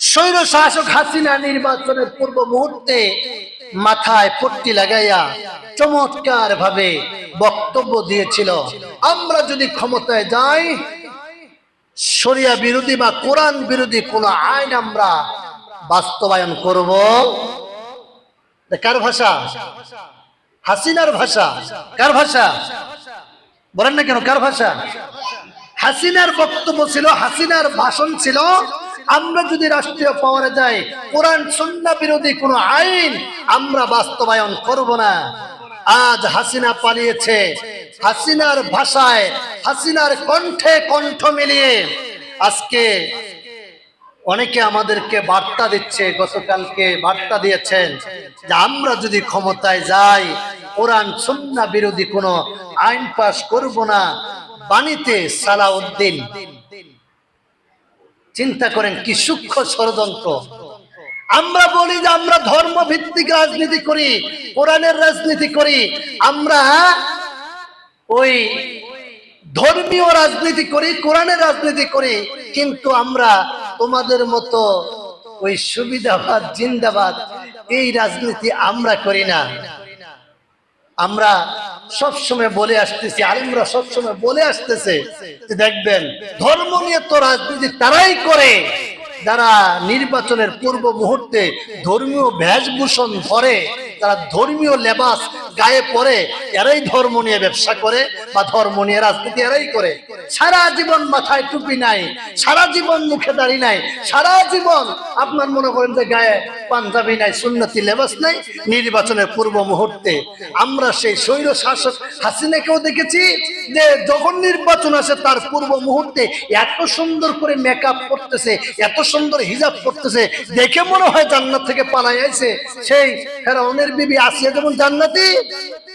স্বৈর শাসক হাসিনা নির্বাচনের পূর্ব মুহূর্তে মাথায় পট্টি লাগাইয়া চমৎকার ভাবে বক্তব্য দিয়েছিল। আমরা যদি ক্ষমতায় যাই, শরিয়া বিরোধী বা কোরআন বিরোধী কোন আইন আমরা বাস্তবায়ন করব। কার ভাষা? হাসিনার ভাষা। কার ভাষা? বলেন না কেন, কার ভাষা? হাসিনার বক্তব্য ছিল, হাসিনার ভাষণ ছিল আমরা যদি রাষ্ট্রীয় পাওয়ারে যাই, কোরআন, সন্না বিরোধী কোনো আইন আমরা বাস্তবায়ন করব না। আজ হাসিনা পালিয়েছে, হাসিনার ভাষায়, হাসিনার কণ্ঠে কণ্ঠ মিলিয়ে আজকে অনেকে আমাদেরকে বার্তা দিচ্ছে, গতকালকে বার্তা দিয়েছেন যে আমরা যদি ক্ষমতায় যাই, কোরআন, সুন্না বিরোধী কোনো আইন পাশ করব না। বাণীতে সালাউদ্দিন চিন্তা করেন কি সূক্ষ্ম ষড়যন্ত্র। আমরা বলি যে আমরা ধর্ম ভিত্তিক রাজনীতি করি, কোরআনের রাজনীতি করি, আমরা ওই ধর্মীয় রাজনীতি করি, কোরআনের রাজনীতি করি, কিন্তু আমরা তোমাদের মতো ওই সুবিধাবাদ, জিন্দাবাদ, এই রাজনীতি আমরা করি না। আমরা সবসময় বলে আসতেছে, আলিমরা সবসময় বলে আসতেছে দেখবেন, ধর্ম নিয়ে তো রাজনীতি তারাই করে। যারা নির্বাচনের পূর্ব মুহূর্তে ধর্মীয় ভেষভূষণ ধরে, তারা ধর্মীয় লেবাস গায়ে পরে, এরাই ধর্ম নিয়ে ব্যবসা করে। বা নিয়ে রাজনীতি এরাই করে। সারা জীবন মাথায় টুপি নাই, সারা জীবন মুখে দাড়ি নাই, সারা জীবন আপনার মনে করেন যে গায়ে পাঞ্জাবি নাই, সুন্নতি লেবাস নাই, নির্বাচনের পূর্ব মুহূর্তে আমরা সেই স্বৈর শাসক হাসিনাকেও দেখেছি যে যখন নির্বাচন আসে তার পূর্ব মুহূর্তে এত সুন্দর করে মেকআপ করতেছে, এত সুন্দর হিজাব করতেছে, দেখে মনে হয় জান্নাত থেকে পালাই আইছে। সেই ফেরাউনের বিবি আসিয়া যেমন জান্নাতি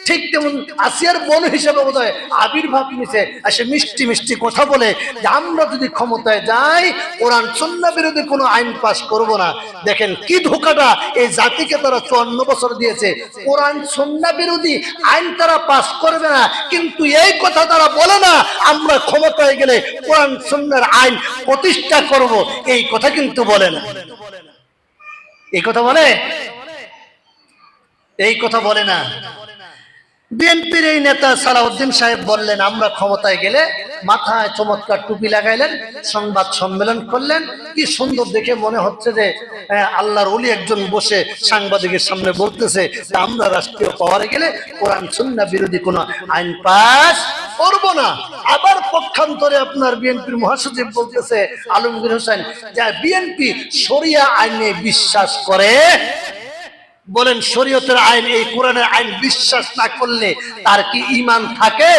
ঠিক তেমন আসিয়ার বোন হিসেবে বোধ হয় আবির্ভাব নিছে আর সে মিষ্টি মিষ্টি কথা বলে যে, আমরা যদি ক্ষমতায় যাই, কোরআন সন্না বিরোধী কোনো আইন পাস করব না। দেখেন কি ধোকাটা এই জাতিকে তারা চুয়ান্ন বছর দিয়েছে। কোরআন সন্না বিরোধী আইন তারা পাস করবে না, কিন্তু এই কথা তারা বলে না, আমরা ক্ষমতায় গেলে কোরআন সন্ন্যার আইন প্রতিষ্ঠা করব। এই কথা কিন্তু বলে না। এই কথা বলে? এই কথা বলে না। বিএনপির এই নেতা সালাউদ্দিন সাহেব বললেন, আমরা ক্ষমতায় গেলে মাথায় চমৎকার টুপি লাগাইলেন, সংবাদ সম্মেলন করলেন। কি সুন্দর দেখে মনে হচ্ছে যে আল্লাহর ওলি একজন বসে সাংবাদিকের সামনে বলতেছে আমরা রাষ্ট্রীয় পাওয়ারে গেলে কোরআন, সুন্না বিরোধী কোনো আইন পাস করব না। আবার পক্ষান্তরে আপনার বিএনপির মহাসচিব বলতেছে, আলমগীর হোসেন, যে বিএনপি শরিয়া আইনে বিশ্বাস করে বলেন, শরীয়তের আইন, এই কোরআনের আইন বিশ্বাস না করলে তার কি ইমান থাকে?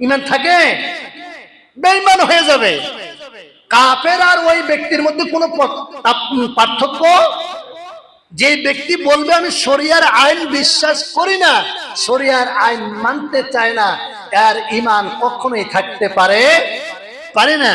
ইমান থাকে? বেঈমান হয়ে যাবে। কাফের আর ওই ব্যক্তির মধ্যে কোনো পার্থক্য? যে ব্যক্তি বলবে, আমি শরিয়ার আইন বিশ্বাস করি না শরিয়ার আইন মানতে চায় না, তার ইমান কখনোই থাকতে পারে পারে না।